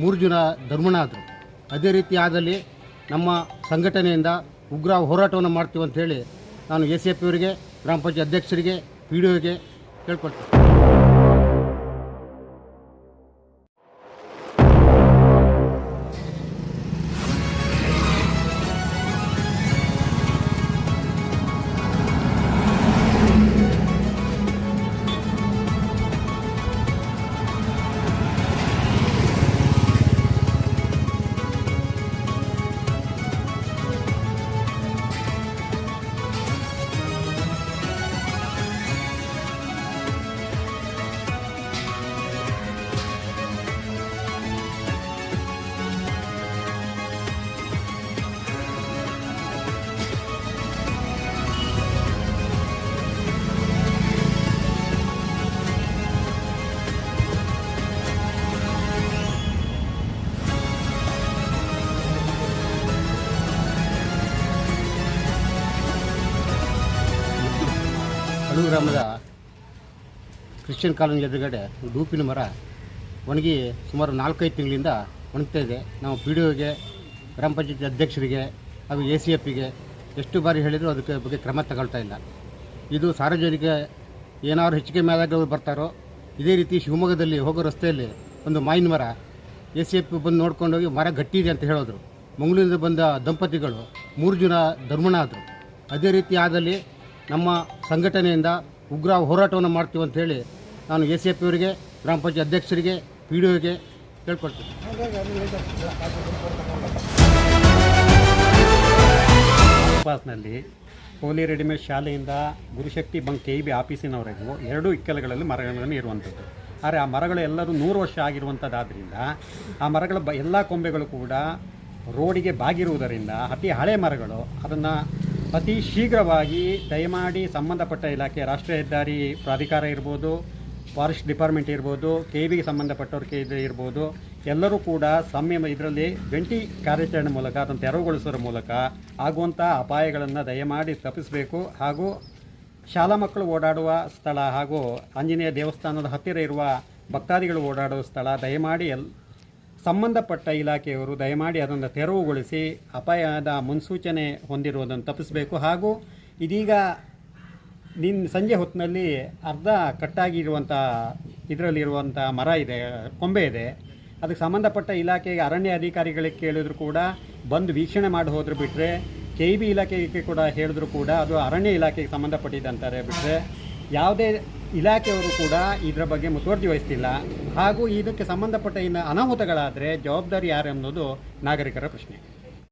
ಮೂರು ಜನ ಧರ್ಮಣಾದರು ಅದೇ ರೀತಿ ಆದಲ್ಲಿ ನಮ್ಮ ಸಂಘಟನೆಯಿಂದ ಉಗ್ರ ಹೋರಾಟವನ್ನು ಮಾಡ್ತೀವಿ ಅಂತ ಹೇಳಿ ನಾನು ಎ ಸಿ ಎಫ್ ಗ್ರಾಮ ಪಂಚಾಯತ್ ಅಧ್ಯಕ್ಷರಿಗೆ, ಪಿ ಡಿ ಒಗೆ ಕೇಳ್ಕೊಳ್ತೀನಿ. ಹಲವು ಗ್ರಾಮದ ಕ್ರಿಶ್ಚಿಯನ್ ಕಾಲೋನಿ ಎದುರುಗಡೆ ಡೂಪಿನ ಮರ ಒಣಗಿ ಸುಮಾರು ನಾಲ್ಕೈದು ತಿಂಗಳಿಂದ ಒಣಗ್ತಾ ಇದೆ. ನಾವು ಪಿ ಡಿ ಒಗೆ, ಗ್ರಾಮ ಪಂಚಾಯತಿ ಅಧ್ಯಕ್ಷರಿಗೆ ಹಾಗೂ ಎ ಸಿ ಎಫ್ಗೆ ಎಷ್ಟು ಬಾರಿ ಹೇಳಿದರೂ ಅದಕ್ಕೆ ಬಗ್ಗೆ ಕ್ರಮ ತಗೊಳ್ತಾ ಇಲ್ಲ. ಇದು ಸಾರ್ವಜನಿಕ ಏನಾದ್ರು ಹೆಚ್ಚಿಗೆ ಮೇಲಾದವರು ಬರ್ತಾರೋ, ಇದೇ ರೀತಿ ಶಿವಮೊಗ್ಗದಲ್ಲಿ ಹೋಗೋ ರಸ್ತೆಯಲ್ಲಿ ಒಂದು ಮಾಯಿನ ಮರ ಎ ಸಿ ಎಫ್ ಬಂದು ನೋಡ್ಕೊಂಡೋಗಿ ಮರ ಗಟ್ಟಿ ಇದೆ ಅಂತ ಹೇಳಿದ್ರು. ಮಂಗಳೂರಿಂದ ಬಂದ ದಂಪತಿಗಳು ಮೂರು ಜನ ಧರ್ಮಣ ಆದರು ಅದೇ ರೀತಿ ಆದಲ್ಲಿ ನಮ್ಮ ಸಂಘಟನೆಯಿಂದ ಉಗ್ರ ಹೋರಾಟವನ್ನು ಮಾಡ್ತೀವಿ ಅಂತ ಹೇಳಿ ನಾನು ಎ ಸಿ ಎಫ್ ಅವರಿಗೆ ಗ್ರಾಮ ಪಂಚಾಯತ್ ಅಧ್ಯಕ್ಷರಿಗೆ, ಪಿ ಡಿ ಒಗೆ ಕೇಳ್ಕೊಳ್ತೀನಿ ಪಾಸ್ನಲ್ಲಿ ಕೋಲಿ ರೆಡಿಮೇಡ್ ಶಾಲೆಯಿಂದ ಗುರುಶಕ್ತಿ ಬಂಕ್ ಕೆ ಬಿ ಆಫೀಸಿನವರೆಗೂ ಎರಡು ಇಕ್ಕಲಗಳಲ್ಲಿ ಮರಗಳನ್ನು ಇರುವಂಥದ್ದು ಆದರೆ ಆ ಮರಗಳು ಎಲ್ಲರೂ ನೂರು ವರ್ಷ ಆಗಿರುವಂಥದ್ದಾದ್ದರಿಂದ ಆ ಮರಗಳ ಬ ಎಲ್ಲ ಕೊಂಬೆಗಳು ಕೂಡ ರೋಡಿಗೆ ಬಾಗಿರುವುದರಿಂದ ಅತಿ ಹಳೆ ಮರಗಳು ಅದನ್ನು ಅತಿ ಶೀಘ್ರವಾಗಿ ದಯಮಾಡಿ ಸಂಬಂಧಪಟ್ಟ ಇಲಾಖೆ, ರಾಷ್ಟ್ರೀಯ ಹೆದ್ದಾರಿ ಪ್ರಾಧಿಕಾರ ಇರ್ಬೋದು, ಫಾರೆಸ್ಟ್ ಡಿಪಾರ್ಟ್ಮೆಂಟ್ ಇರ್ಬೋದು ಕೆ ವಿಗೆ ಸಂಬಂಧಪಟ್ಟವ್ರ ಕೆ ಇದು ಇರ್ಬೋದು, ಎಲ್ಲರೂ ಕೂಡ ಸಂಯಮ ಇದರಲ್ಲಿ ಜಂಟಿ ಕಾರ್ಯಾಚರಣೆ ಮೂಲಕ ಅದನ್ನು ತೆರವುಗೊಳಿಸೋದ್ರ ಮೂಲಕ ಆಗುವಂಥ ಅಪಾಯಗಳನ್ನು ದಯಮಾಡಿ ತಪ್ಪಿಸಬೇಕು. ಹಾಗೂ ಶಾಲಾ ಮಕ್ಕಳು ಓಡಾಡುವ ಸ್ಥಳ ಹಾಗೂ ಆಂಜನೇಯ ದೇವಸ್ಥಾನದ ಹತ್ತಿರ ಇರುವ ಭಕ್ತಾದಿಗಳು ಓಡಾಡುವ ಸ್ಥಳ ದಯಮಾಡಿ ಎಲ್ ಸಂಬಂಧಪಟ್ಟ ಇಲಾಖೆಯವರು ದಯಮಾಡಿ ಅದನ್ನು ತೆರವುಗೊಳಿಸಿ ಅಪಾಯದ ಮುನ್ಸೂಚನೆ ಹೊಂದಿರುವುದನ್ನು ತಪ್ಪಿಸಬೇಕು. ಹಾಗೂ ಇದೀಗ ನಿನ್ನ ಸಂಜೆ ಹೊತ್ತಿನಲ್ಲಿ ಅರ್ಧ ಕಟ್ಟಾಗಿರುವಂಥ ಇದರಲ್ಲಿರುವಂಥ ಮರ ಇದೆ, ಕೊಂಬೆ ಇದೆ. ಅದಕ್ಕೆ ಸಂಬಂಧಪಟ್ಟ ಇಲಾಖೆಗೆ ಅರಣ್ಯ ಅಧಿಕಾರಿಗಳಿಗೆ ಕೇಳಿದ್ರು ಕೂಡ, ಬಂದು ವೀಕ್ಷಣೆ ಮಾಡಿ ಹೋದ್ರು ಬಿಟ್ಟರೆ ಕೆ ಬಿ ಇಲಾಖೆಗೆ ಕೂಡ ಹೇಳಿದ್ರು ಕೂಡ ಅದು ಅರಣ್ಯ ಇಲಾಖೆಗೆ ಸಂಬಂಧಪಟ್ಟಿದ್ದಂತಾರೆ ಬಿಟ್ಟರೆ ಯಾವುದೇ ಇಲಾಖೆಯವರು ಕೂಡ ಇದರ ಬಗ್ಗೆ ಮುತುವರ್ಜಿ ವಹಿಸ್ತಿಲ್ಲ. ಹಾಗೂ ಇದಕ್ಕೆ ಸಂಬಂಧಪಟ್ಟ ಇನ್ನು ಅನಾಹುತಗಳಾದರೆ ಜವಾಬ್ದಾರಿ ಯಾರು ಅನ್ನೋದು ನಾಗರಿಕರ ಪ್ರಶ್ನೆ.